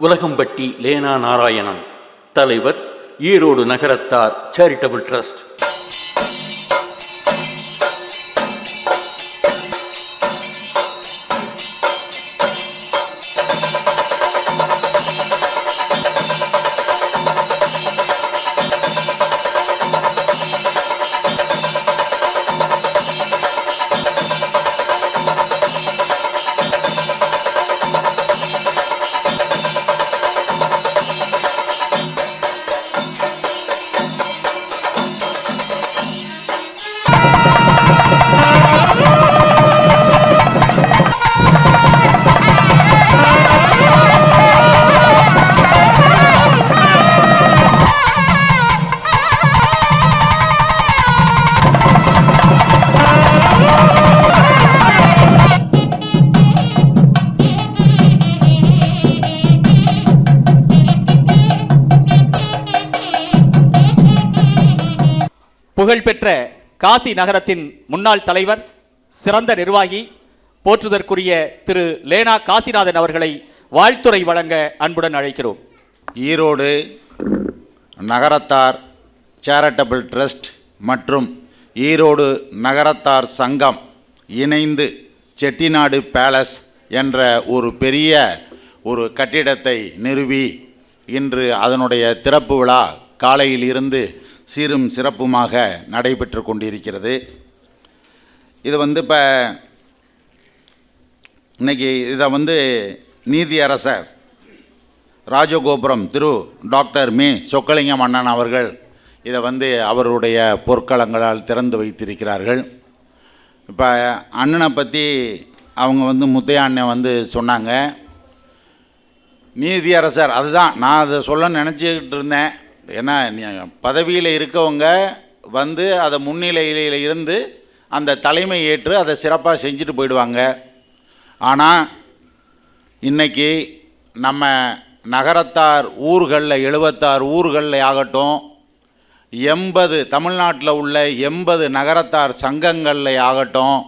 உலகம்பட்டி லேனா நாராயணன் தலைவர் ஈரோடு நகரத்தார் charitable trust புகழ்பெற்ற காசி நகரத்தின் முன்னாள் தலைவர் சிறந்த நிர்வாகி போற்றுதற்குரிய திரு லேனா காசிநாதன் அவர்களை வாழ்த்துறை வழங்க அன்புடன் அழைக்கிறோம். ஈரோடு நகரத்தார் சேரிட்டபிள் ட்ரஸ்ட் மற்றும் ஈரோடு நகரத்தார் சங்கம் இணைந்து செட்டிநாடு பேலஸ் என்ற ஒரு பெரிய ஒரு கட்டிடத்தை நிறுவி இன்று அதனுடைய திறப்பு விழா காலையில் இருந்து சீரும் சிறப்புமாக நடைபெற்று கொண்டிருக்கிறது. இது வந்து இப்போ இன்னைக்கு இதை வந்து நீதியரசர் ராஜகோபுரம் திரு டாக்டர் மே. சொக்கலிங்கம் அண்ணன் அவர்கள் இதை வந்து அவருடைய பொற்களங்களால் திறந்து வைத்திருக்கிறார்கள். இப்போ அண்ணனை பற்றி அவங்க வந்து முத்தையா அண்ணன் வந்து சொன்னாங்க. நீதியரசர் அதுதான் நான் அதை சொல்ல நினச்சிக்கிட்டு இருந்தேன். ஏன்னா பதவியில் இருக்கவங்க வந்து அதை முன்னிலையில் இருந்து அந்த தலைமை ஏற்று அதை சிறப்பாக செஞ்சுட்டு போயிடுவாங்க. ஆனால் இன்றைக்கி நம்ம நகரத்தார் ஊர்களில் எழுபத்தாறு ஊர்களில் ஆகட்டும் எண்பது தமிழ்நாட்டில் உள்ள எண்பது நகரத்தார் சங்கங்களில் ஆகட்டும்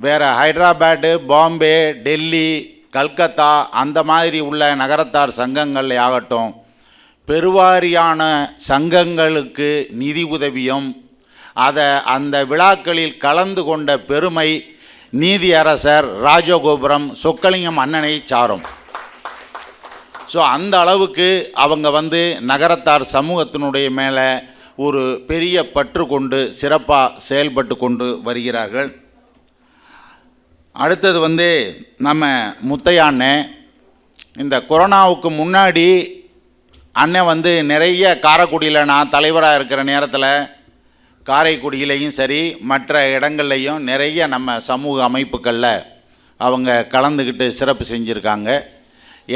வேறு ஹைதராபாடு பாம்பே டெல்லி கல்கத்தா அந்த மாதிரி உள்ள நகரத்தார் சங்கங்களில் ஆகட்டும் பெருவாரியான சங்கங்களுக்கு நிதி உதவியும் அதை அந்த விழாக்களில் கலந்து கொண்ட பெருமை நீதியரசர் ராஜகோபுரம் சொக்கலிங்கம் அண்ணனை சாரும். ஸோ அந்த அளவுக்கு அவங்க வந்து நகரத்தார் சமூகத்தினுடைய மேலே ஒரு பெரிய பற்று கொண்டு சிறப்பாக செயல்பட்டு கொண்டு வருகிறார்கள். அடுத்தது வந்து நம்ம முத்தையா இந்த கொரோனாவுக்கு முன்னாடி அண்ணன் வந்து நிறைய காரைக்குடியில் நான் தலைவராக இருக்கிற நேரத்தில் காரைக்குடியிலையும் சரி மற்ற இடங்கள்லையும் நிறைய நம்ம சமூக அமைப்புகளில் அவங்க கலந்துக்கிட்டு சிறப்பு செஞ்சுருக்காங்க.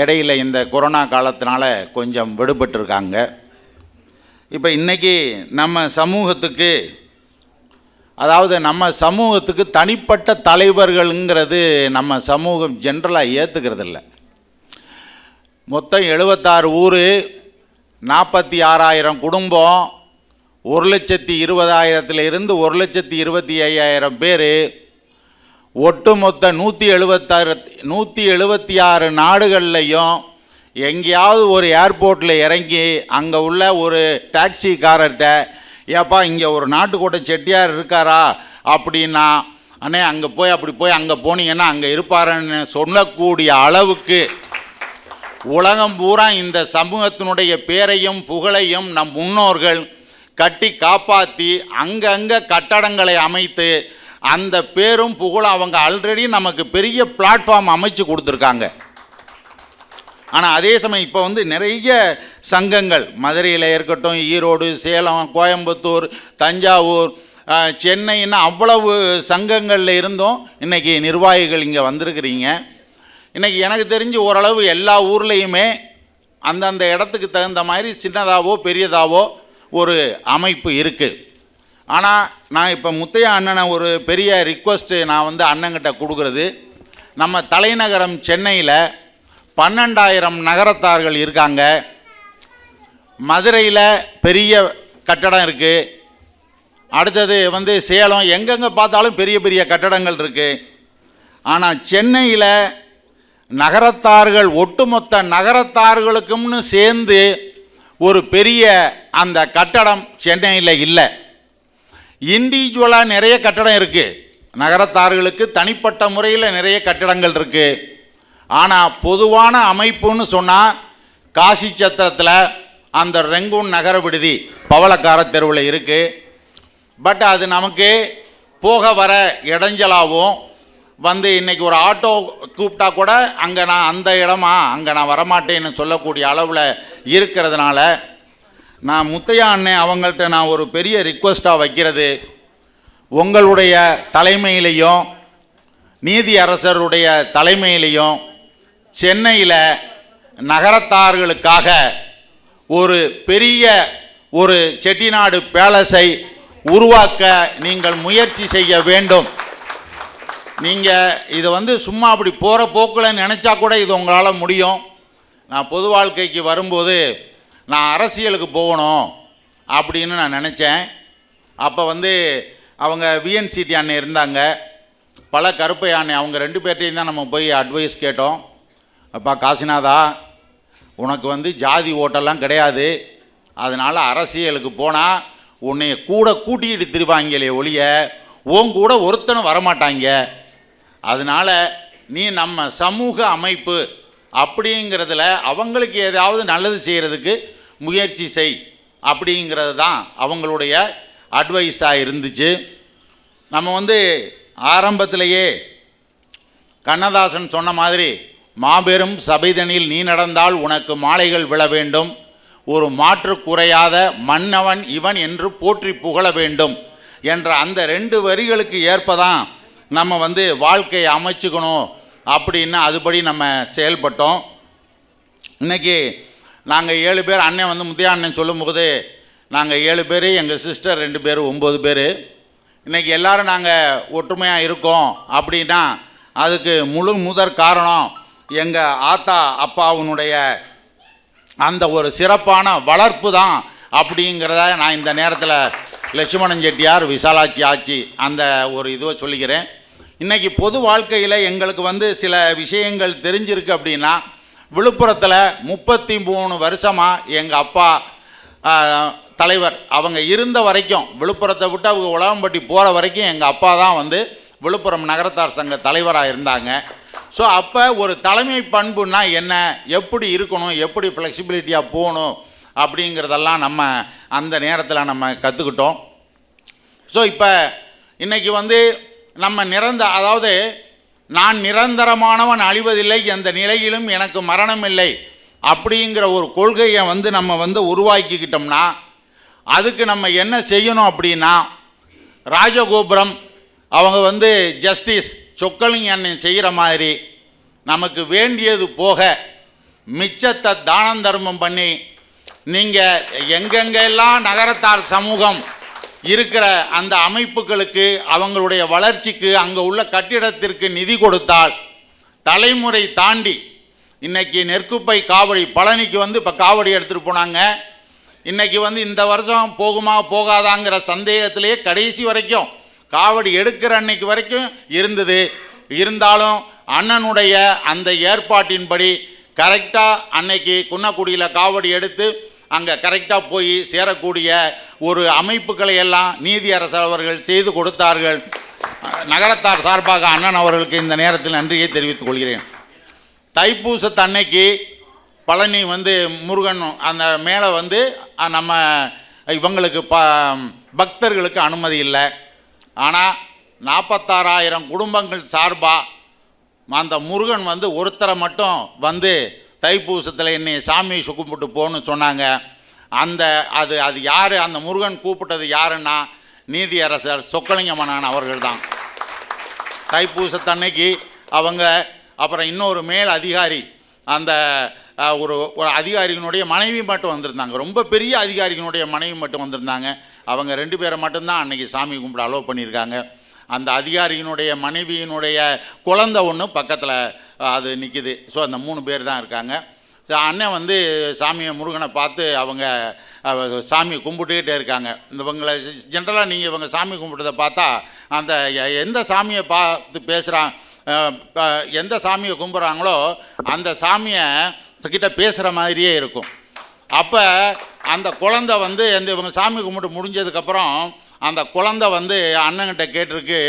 இடையில இந்த கொரோனா காலத்தினால கொஞ்சம் விடுபட்டிருக்காங்க. இப்போ இன்றைக்கி நம்ம சமூகத்துக்கு அதாவது நம்ம சமூகத்துக்கு தனிப்பட்ட தலைவர்களுங்கிறது நம்ம சமூகம் ஜென்ரலாக ஏற்றுக்கிறது இல்லை மொத்தம் எழுபத்தாறு ஊர் நாற்பத்தி ஆறாயிரம் குடும்பம் ஒரு லட்சத்தி இருபதாயிரத்தில் இருந்து ஒரு லட்சத்தி இருபத்தி ஐயாயிரம் பேர். ஒட்டுமொத்த நூற்றி எழுபத்தாறு நூற்றி எழுபத்தி ஆறு நாடுகள்லையும் எங்கேயாவது ஒரு ஏர்போர்ட்டில் இறங்கி அங்கே உள்ள ஒரு டாக்ஸிக்காரர்கிட்ட ஏப்பா இங்கே ஒரு நாட்டுக்கோட்டை செட்டியார் இருக்காரா? அப்படின்னா அண்ணே அங்கே போய் அப்படி போய் அங்கே போனீங்கன்னா அங்கே இருப்பாருன்னு சொல்லக்கூடிய அளவுக்கு உலகம் பூரா இந்த சமூகத்தினுடைய பேரையும் புகழையும் நம் முன்னோர்கள் கட்டி காப்பாற்றி அங்கங்கே கட்டடங்களை அமைத்து அந்த பேரும் புகழும் அவங்க ஆல்ரெடி நமக்கு பெரிய பிளாட்ஃபார்ம் அமைச்சு கொடுத்துருக்காங்க. ஆனால் அதே சமயம் இப்போ வந்து நிறைய சங்கங்கள் மதுரையில் இருக்கட்டும் ஈரோடு சேலம் கோயம்புத்தூர் தஞ்சாவூர் சென்னைன்னு அவ்வளவு சங்கங்களில் இருந்தும் இன்றைக்கி நிர்வாகிகள் இங்கே வந்திருக்கிறீங்க. இன்றைக்கி எனக்கு தெரிஞ்சு ஓரளவு எல்லா ஊர்லேயுமே அந்தந்த இடத்துக்கு தகுந்த மாதிரி சின்னதாவோ பெரியதாவோ ஒரு அமைப்பு இருக்குது ஆனால் நான் இப்போ முத்தையா அண்ணனை ஒரு பெரிய ரிக்வஸ்ட்டு நான் வந்து அண்ணங்கிட்ட கொடுக்குறது நம்ம தலைநகரம் சென்னையில் பன்னெண்டாயிரம் நகரத்தார்கள் இருக்காங்க. மதுரையில் பெரிய கட்டடம் இருக்குது அடுத்தது வந்து சேலம் எங்கெங்கே பார்த்தாலும் பெரிய பெரிய கட்டடங்கள் இருக்குது ஆனால் சென்னையில் நகரத்தார்கள் ஒட்டுமொத்த நகரத்தார்களுக்கும்னு சேர்ந்து ஒரு பெரிய அந்த கட்டடம் சென்னையில் இல்லை. இண்டிவிஜுவலாக நிறைய கட்டடம் இருக்குது நகரத்தார்களுக்கு தனிப்பட்ட முறையில் நிறைய கட்டடங்கள் இருக்குது ஆனால் பொதுவான அமைப்புன்னு சொன்னால் காசி சத்திரத்தில் அந்த ரெங்கூன் நகர விடுதி பவளக்கார தெருவில் இருக்குது பட் அது நமக்கு போக வர இடைஞ்சலாகவும் வந்து இன்றைக்கி ஒரு ஆட்டோ கூப்பிட்டா கூட அங்கே நான் அந்த இடமா அங்கே நான் வரமாட்டேன்னு சொல்லக்கூடிய அளவில் இருக்கிறதுனால நான் முத்தையா அண்ணன் அவங்கள்ட்ட நான் ஒரு பெரிய ரிக்வெஸ்ட்டாக வைக்கிறது. உங்களுடைய தலைமையிலையும் நீதி அரசருடைய தலைமையிலையும் சென்னையில் நகரத்தார்களுக்காக ஒரு பெரிய ஒரு செட்டிநாடு பேலஸை உருவாக்க நீங்கள் முயற்சி செய்ய வேண்டும். நீங்கள் இதை வந்து சும்மா அப்படி போகிற போக்கில் நினச்சா கூட இது உங்களால் முடியும். நான் பொது வாழ்க்கைக்கு வரும்போது நான் அரசியலுக்கு போகணும் அப்படின்னு நான் நினச்சேன். அப்போ வந்து அவங்க விஎன்சிடி அண்ணன் இருந்தாங்க. பல கருப்பை யானை அவங்க ரெண்டு பேர்ட்டையும் தான் நம்ம போய் அட்வைஸ் கேட்டோம். அப்பா காசிநாதா உனக்கு வந்து ஜாதி ஓட்டெல்லாம் கிடையாது. அதனால் அரசியலுக்கு போனால் உன்னைய கூட கூட்டிகிட்டு திருவாங்களே ஒழிய உன் கூட ஒருத்தனும் வரமாட்டாங்க. அதனால் நீ நம்ம சமூக அமைப்பு அப்படிங்கிறதுல அவங்களுக்கு ஏதாவது நல்லது செய்கிறதுக்கு முயற்சி செய் அப்படிங்கிறது தான் அவங்களுடைய அட்வைஸாக இருந்துச்சு. நம்ம வந்து ஆரம்பத்திலேயே கண்ணதாசன் சொன்ன மாதிரி மாபெரும் சபைதனில் நீ நடந்தால் உனக்கு மாலைகள் விழ வேண்டும். ஒரு மாற்று குறையாத மன்னவன் இவன் என்று போற்றி புகழ வேண்டும். என்ற அந்த ரெண்டு வரிகளுக்கு ஏற்பதான் நம்ம வந்து வாழ்க்கையை அமைச்சுக்கணும் அப்படின்னு அதுபடி நம்ம செயல்பட்டோம். இன்னைக்கு நாங்கள் ஏழு பேர் அண்ணன் வந்து முதிய அண்ணன் சொல்லும்போது நாங்கள் ஏழு பேர் எங்கள் சிஸ்டர் ரெண்டு பேர் ஒம்பது பேர். இன்றைக்கி எல்லோரும் நாங்கள் ஒற்றுமையாக இருக்கோம் அப்படின்னா அதுக்கு முழு முதற் காரணம் எங்கள் ஆத்தா அப்பாவுனுடைய அந்த ஒரு சிறப்பான வளர்ப்பு தான் அப்படிங்கிறத நான் இந்த நேரத்தில் லட்சுமணன் செட்டியார் விசாலாட்சி ஆச்சி அந்த ஒரு இதுவை சொல்லிக்கிறேன். இன்றைக்கி பொது வாழ்க்கையில் எங்களுக்கு வந்து சில விஷயங்கள் தெரிஞ்சிருக்கு அப்படின்னா விழுப்புரத்தில் முப்பத்தி மூணு வருஷமாக எங்கள் அப்பா தலைவர் அவங்க இருந்த வரைக்கும் விழுப்புரத்தை விட்டு அவங்க உலகம்பட்டி போகிற வரைக்கும் எங்கள் அப்பா தான் வந்து விழுப்புரம் நகரத்தார் சங்க தலைவராக இருந்தாங்க. ஸோ அப்போ ஒரு தலைமை பண்புன்னா என்ன? எப்படி இருக்கணும்? எப்படி ஃப்ளெக்சிபிலிட்டியாக போகணும்? அப்படிங்கிறதெல்லாம் நம்ம அந்த நேரத்தில் நம்ம கற்றுக்கிட்டோம் ஸோ இப்போ இன்றைக்கி வந்து நம்ம நிரந்த அதாவது நான் நிரந்தரமானவன் அழிவதில்லை எந்த நிலையிலும் எனக்கு மரணம் இல்லை அப்படிங்கிற ஒரு கொள்கையை வந்து நம்ம வந்து உருவாக்கிக்கிட்டோம்னா அதுக்கு நம்ம என்ன செய்யணும் அப்படின்னா ராஜகோபுரம் அவங்க வந்து ஜஸ்டிஸ் சொக்கலிங் அண்ணன் செய்கிற மாதிரி நமக்கு வேண்டியது போக மிச்சத்தை தானம் தர்மம் பண்ணி நீங்கள் எங்கெங்கெல்லாம் நகரத்தார் சமூகம் இருக்கிற அந்த அமைப்புகளுக்கு அவங்களுடைய வளர்ச்சிக்கு அங்கே உள்ள கட்டிடத்திற்கு நிதி கொடுத்தால் தலைமுறை தாண்டி இன்னைக்கு நெற்குப்பை காவடி பழனிக்கு வந்து இப்போ காவடி எடுத்துகிட்டு போனாங்க. இன்னைக்கு வந்து இந்த வருஷம் போகுமா போகாதாங்கிற சந்தேகத்திலேயே கடைசி வரைக்கும் காவடி எடுக்கிற அன்னைக்கு வரைக்கும் இருந்தது. இருந்தாலும் அண்ணனுடைய அந்த ஏற்பாட்டின்படி கரெக்டாக அன்னைக்கு குன்னக்குடியில் காவடி எடுத்து அங்கே கரெக்டாக போய் சேரக்கூடிய ஒரு அமைப்புகளை எல்லாம் நீதியரசர் அவர்கள் செய்து கொடுத்தார்கள். நகரத்தார் சார்பாக அண்ணன் அவர்களுக்கு இந்த நேரத்தில் நன்றியை தெரிவித்துக் கொள்கிறேன். தைப்பூசத்தன்னைக்கு பழனி வந்து முருகன் அந்த மேலே வந்து நம்ம இவங்களுக்கு ப பக்தர்களுக்கு அனுமதி இல்லை. ஆனால் நாற்பத்தாறாயிரம் குடும்பங்கள் சார்பாக அந்த முருகன் வந்து ஒருத்தரை மட்டும் வந்து தைப்பூசத்தில் என்னை சாமி கும்பிட்டு போன்னு சொன்னாங்க. அந்த அது அது யார்? அந்த முருகன் கூப்பிட்டது யாருன்னா நீதியரசர் சொக்கலிங்கமனான் அவர்கள் தான் தைப்பூசத்தன்னைக்கு அவங்க அப்புறம் இன்னொரு மேல் அதிகாரி அந்த ஒரு ஒரு அதிகாரிகளுடைய மனைவி மட்டும் வந்திருந்தாங்க. ரொம்ப பெரிய அதிகாரிகளுடைய மனைவி மட்டும் வந்திருந்தாங்க. அவங்க ரெண்டு பேரை மட்டும்தான் அன்றைக்கி சாமி கும்பிட அலோவ் பண்ணியிருக்காங்க. அந்த அதிகாரியினுடைய மனைவியினுடைய குழந்தை ஒன்று பக்கத்தில் அது நிற்கிது ஸோ அந்த மூணு பேர் தான் இருக்காங்க. ஸோ அண்ணன் வந்து சாமியை முருகனை பார்த்து அவங்க சாமி சாமியை கும்பிட்டுக்கிட்டே இருக்காங்க. இந்த இவங்களை ஜென்ரலாக நீங்கள் இவங்க சாமி கும்பிட்டதை பார்த்தா அந்த எந்த சாமியை பார்த்து பேசுகிறான் எந்த சாமியை கும்பிட்றாங்களோ அந்த சாமியை கிட்ட பேசுகிற மாதிரியே இருக்கும். அப்போ அந்த குழந்தை வந்து இந்த இவங்க சாமி கும்பிட்டு முடிஞ்சதுக்கப்புறம் அந்த குழந்தை வந்து அண்ணன்கிட்ட கேட்டிருக்கு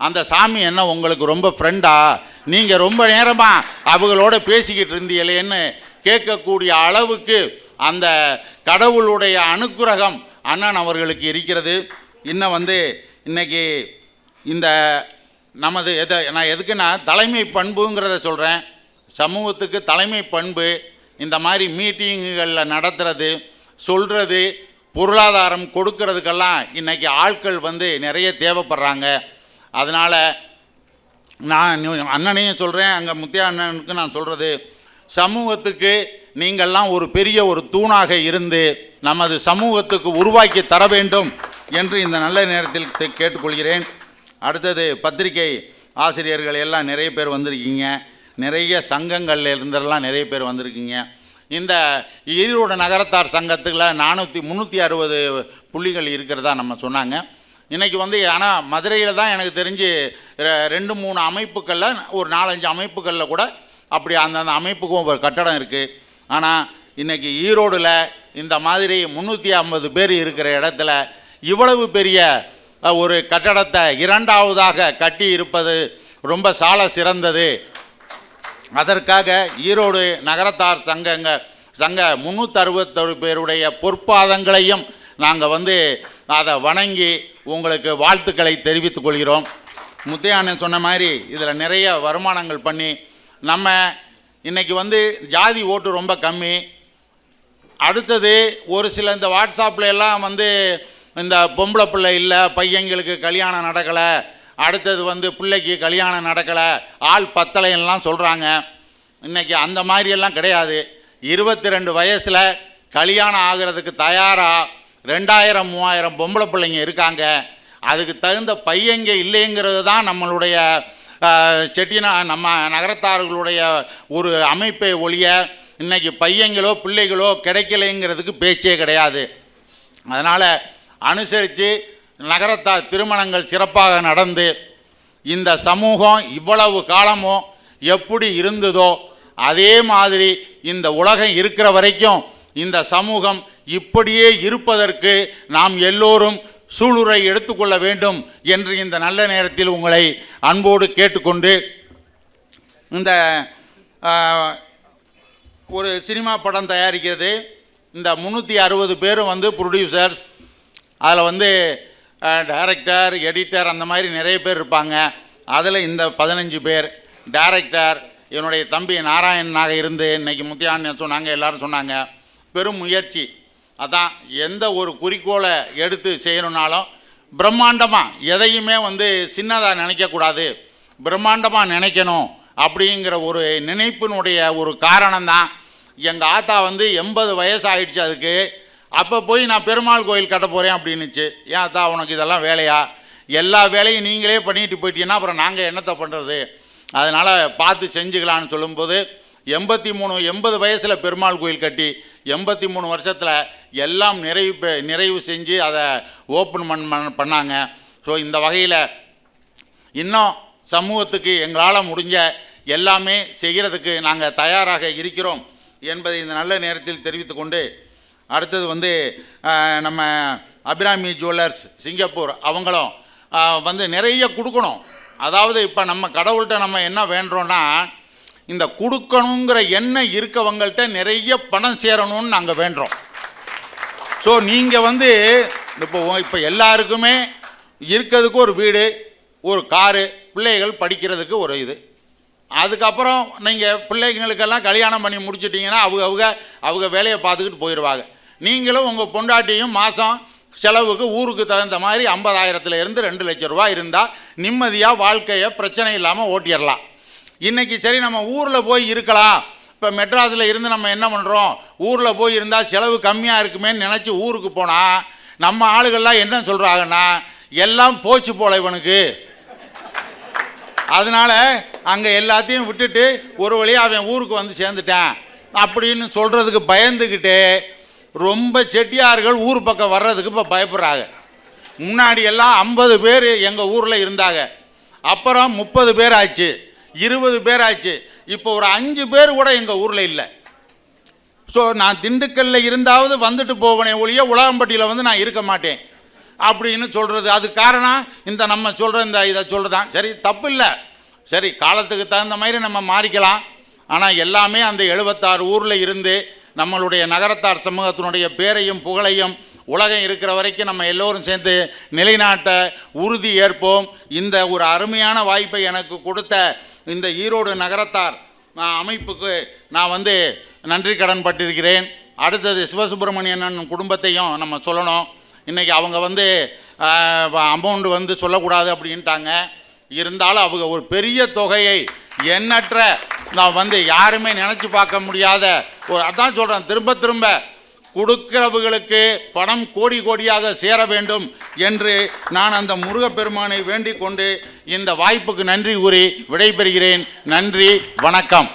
அந்த சாமி என்ன உங்களுக்கு ரொம்ப ஃப்ரெண்டா நீங்கள் ரொம்ப நேரமாக அவங்களோட பேசிக்கிட்டு இருந்தீங்களேன்னு கேட்கக்கூடிய அளவுக்கு அந்த கடவுளுடைய அனுக்கிரகம் அண்ணன் அவர்களுக்கு இருக்கிறது. இன்னும் வந்து இன்னைக்கு இந்த நமது எதை நான் எதுக்குன்னா தலைமை பண்புங்கிறத சொல்கிறேன் சமூகத்துக்கு தலைமை பண்பு இந்த மாதிரி மீட்டிங்குகளில் நடத்துறது சொல்கிறது பொருளாதாரம் கொடுக்கறதுக்கெல்லாம் இன்றைக்கி ஆட்கள் வந்து நிறைய தேவைப்படுறாங்க. அதனால் நான் அண்ணனையும் சொல்கிறேன் அங்கே முத்தியா அண்ணனுக்கு நான் சொல்கிறது சமூகத்துக்கு நீங்கள்லாம் ஒரு பெரிய ஒரு தூணாக இருந்து நமது சமூகத்துக்கு உருவாக்கி தர வேண்டும் என்று இந்த நல்ல நேரத்தில் கேட்டுக்கொள்கிறேன். அடுத்தது பத்திரிகை ஆசிரியர்கள் எல்லாம் நிறைய பேர் வந்திருக்கீங்க. நிறைய சங்கங்கள்ல இருந்தெல்லாம் நிறைய பேர் வந்திருக்கீங்க. இந்த ஈரோடு நகரத்தார் சங்கத்தில் நானூற்றி முந்நூற்றி அறுபது புள்ளிகள் இருக்கிறதா நம்ம சொன்னாங்க. இன்றைக்கி வந்து ஆனால் மதுரையில் தான் எனக்கு தெரிஞ்சு ரெ- ரெண்டு மூணு அமைப்புகளில் ஒரு நாலஞ்சு அமைப்புகளில் கூட அப்படி அந்தந்த அமைப்புக்கும் ஒரு கட்டடம் இருக்குது ஆனால் இன்றைக்கி ஈரோடில் இந்த மாதிரி முந்நூற்றி ஐம்பது பேர் இருக்கிற இடத்துல இவ்வளவு பெரிய ஒரு கட்டடத்தை இரண்டாவதாக கட்டி இருப்பது ரொம்ப சால சிறந்தது. அதற்காக ஈரோடு நகரத்தார் சங்கங்க சங்க முந்நூற்றறுபத்தொரு பேருடைய பொற்பாதங்களையும் நாங்கள் வந்து அதை வணங்கி உங்களுக்கு வாழ்த்துக்களை தெரிவித்துக் கொள்கிறோம். முத்தையானன் சொன்ன மாதிரி இதில் நிறைய வருமானங்கள் பண்ணி நம்ம இன்னைக்கு வந்து ஜாதி ஓட்டு ரொம்ப கம்மி. அடுத்தது ஒரு சில இந்த வாட்ஸ்அப்பில் எல்லாம் வந்து இந்த பொம்பளை பிள்ளை இல்லை பையங்களுக்கு கல்யாணம் நடக்கலை அடுத்தது வந்து பிள்ளைக்கு கல்யாணம் நடக்கலை ஆள் பத்தலைன்னெலாம் சொல்கிறாங்க இன்னைக்கு அந்த மாதிரியெல்லாம் கிடையாது. இருபத்தி ரெண்டு வயசில் கல்யாணம் ஆகிறதுக்கு தயாராக ரெண்டாயிரம் மூவாயிரம் பொம்பளை பிள்ளைங்க இருக்காங்க. அதுக்கு தகுந்த பையங்க இல்லைங்கிறது தான் நம்மளுடைய செட்டினா நம்ம நகரத்தார்களுடைய ஒரு அமைப்பை ஒழிய இன்றைக்கி பையங்களோ பிள்ளைகளோ கிடைக்கலைங்கிறதுக்கு பேச்சே கிடையாது. அதனால் அனுசரித்து நகரத்தார் திருமணங்கள் சிறப்பாக நடந்து இந்த சமூகம் இவ்வளவு காலமும் எப்படி இருந்ததோ அதே மாதிரி இந்த உலகம் இருக்கிற வரைக்கும் இந்த சமூகம் இப்படியே இருப்பதற்கு நாம் எல்லோரும் சூளுரை எடுத்துக்கொள்ள வேண்டும் என்று இந்த நல்ல நேரத்தில் உங்களை அன்போடு கேட்டுக்கொண்டு இந்த ஒரு சினிமா படம் தயாரிக்கிறது. இந்த முந்நூற்றி அறுபது பேரும் வந்து ப்ரொடியூசர்ஸ் அதில் வந்து டைரக்டர் எடிட்டர் அந்த மாதிரி நிறைய பேர் இருப்பாங்க. அதில் இந்த பதினஞ்சு பேர் டைரக்டர் என்னுடைய தம்பி நாராயணனாக இருந்து இன்னைக்கு முத்தியான்னு சொன்னாங்க எல்லோரும் சொன்னாங்க. பெரும் முயற்சி. அதான் எந்த ஒரு குறிக்கோளை எடுத்து செய்யணுன்னாலும் பிரம்மாண்டமாக எதையுமே வந்து சின்னதாக நினைக்கக்கூடாது பிரம்மாண்டமாக நினைக்கணும் அப்படிங்கிற ஒரு நினைப்பினுடைய ஒரு காரணம் தான் எங்கள் ஆத்தா வந்து எண்பது வயசு ஆயிடுச்சு அதுக்கு. அப்போ போய் நான் பெருமாள் கோயில் கட்ட போகிறேன் அப்படின்னுச்சு. ஏன் ஆத்தா உனக்கு இதெல்லாம் வேலையா? எல்லா வேலையும் நீங்களே பண்ணிட்டு போயிட்டீங்கன்னா அப்புறம் நாங்கள் என்னத்தை பண்ணுறது அதனால் பார்த்து செஞ்சுக்கலான்னு சொல்லும்போது எண்பத்தி மூணு எண்பது வயசில் பெருமாள் கோயில் கட்டி எண்பத்தி மூணு வருஷத்தில் எல்லாம் நிறைவு பெ- நிறைவு செஞ்சு அதை ஓப்பன் பண் பண்ணாங்க. ஸோ இந்த வகையில் இன்னும் சமூகத்துக்கு எங்களால் முடிஞ்ச எல்லாமே செய்கிறதுக்கு நாங்கள் தயாராக இருக்கிறோம் என்பதை இந்த நல்ல நேரத்தில் தெரிவித்துக்கொண்டு அடுத்தது வந்து நம்ம அபிராமி ஜுவல்லர்ஸ் சிங்கப்பூர் அவங்களும் வந்து நிறைய கொடுக்கணும். அதாவது இப்போ நம்ம கடவுள்கிட்ட நம்ம என்ன வேண்டுறோன்னா இந்த கொடுக்கணுங்கிற எண்ணம் இருக்கவங்கள்ட்ட நிறைய பணம் சேரணும்னு நாங்கள் வேண்டுறோம். ஸோ நீங்கள் வந்து இப்போ இப்போ எல்லாருக்குமே இருக்கிறதுக்கு ஒரு வீடு ஒரு காரு பிள்ளைகள் படிக்கிறதுக்கு ஒரு இது. அதுக்கப்புறம் நீங்கள் பிள்ளைங்களுக்கெல்லாம் கல்யாணம் பண்ணி முடிச்சிட்டிங்கன்னா அவங்க அவங்க அவங்க வேலையை பார்த்துக்கிட்டு போயிடுவாங்க. நீங்களும் உங்கள் பொண்டாட்டியும் மாதம் செலவுக்கு ஊருக்கு தகுந்த மாதிரி ஐம்பதாயிரத்துல இருந்து ரெண்டு லட்ச ரூபா இருந்தால் நிம்மதியாக வாழ்க்கையை பிரச்சனை இல்லாமல் ஓட்டிடலாம். இன்றைக்கி சரி நம்ம ஊரில் போய் இருக்கலாம். இப்போ மெட்ராஸில் இருந்து நம்ம என்ன பண்ணுறோம் ஊரில் போய் இருந்தால் செலவு கம்மியாக இருக்குமேன்னு நினச்சி ஊருக்கு போனால் நம்ம ஆளுகள்லாம் என்ன சொல்கிறாங்கன்னா எல்லாம் போச்சு போல இவனுக்கு. அதனால அங்கே எல்லாத்தையும் விட்டுட்டு ஒரு வழியாக அவன் ஊருக்கு வந்து சேர்ந்துட்டான். அப்படின்னு சொல்கிறதுக்கு பயந்துக்கிட்டு ரொம்ப செட்டியார்கள் ஊர் பக்கம் வர்றதுக்கு இப்போ பயப்படுறாங்க. முன்னாடி எல்லாம் ஐம்பது பேர் எங்கள் ஊரில் இருந்தாங்க. அப்புறம் முப்பது பேர் ஆச்சு இருபது பேர் ஆச்சு. இப்போ ஒரு அஞ்சு பேர் கூட எங்கள் ஊரில் இல்லை. ஸோ நான் திண்டுக்கல்ல இருந்தாவது வந்துட்டு போவனே ஒழிய உலகம்பட்டியில் வந்து நான் இருக்க மாட்டேன். அப்படின்னு சொல்கிறது அது காரணம் இந்த நம்ம சொல்கிற இந்த இதை சொல்கிறதான் சரி தப்பு இல்லை. சரி காலத்துக்கு தகுந்த மாதிரி நம்ம மாறிக்கலாம். ஆனால் எல்லாமே அந்த எழுபத்தாறு ஊரில் இருந்து நம்மளுடைய நகரத்தார் சமூகத்தினுடைய பேரையும் புகழையும் உலகம் இருக்கிற வரைக்கும் நம்ம எல்லோரும் சேர்ந்து நிலைநாட்ட உறுதி ஏற்போம். இந்த ஒரு அருமையான வாய்ப்பை எனக்கு கொடுத்த இந்த ஈரோடு நகரத்தார் நான் அமைப்புக்கு நான் வந்து நன்றி கடன் பட்டிருக்கிறேன். அடுத்தது சிவசுப்பிரமணியன் குடும்பத்தையும் நம்ம சொல்லணும். இன்றைக்கி அவங்க வந்து அமௌண்ட் வந்து சொல்லக்கூடாது அப்படின்ட்டாங்க. இருந்தாலும் அவங்க ஒரு பெரிய தொகையை எண்ணற்ற நான் வந்து யாருமே நினச்சி பார்க்க முடியாத ஒரு அதான் சொல்கிறேன் திரும்ப திரும்ப கொடுக்கிறவர்களுக்கு பணம் கோடி கோடியாக சேர வேண்டும் என்று நான் அந்த முருகப்பெருமானை வேண்டிக் கொண்டு இந்த வாய்ப்புக்கு நன்றி கூறி விடைபெறுகிறேன். நன்றி வணக்கம்.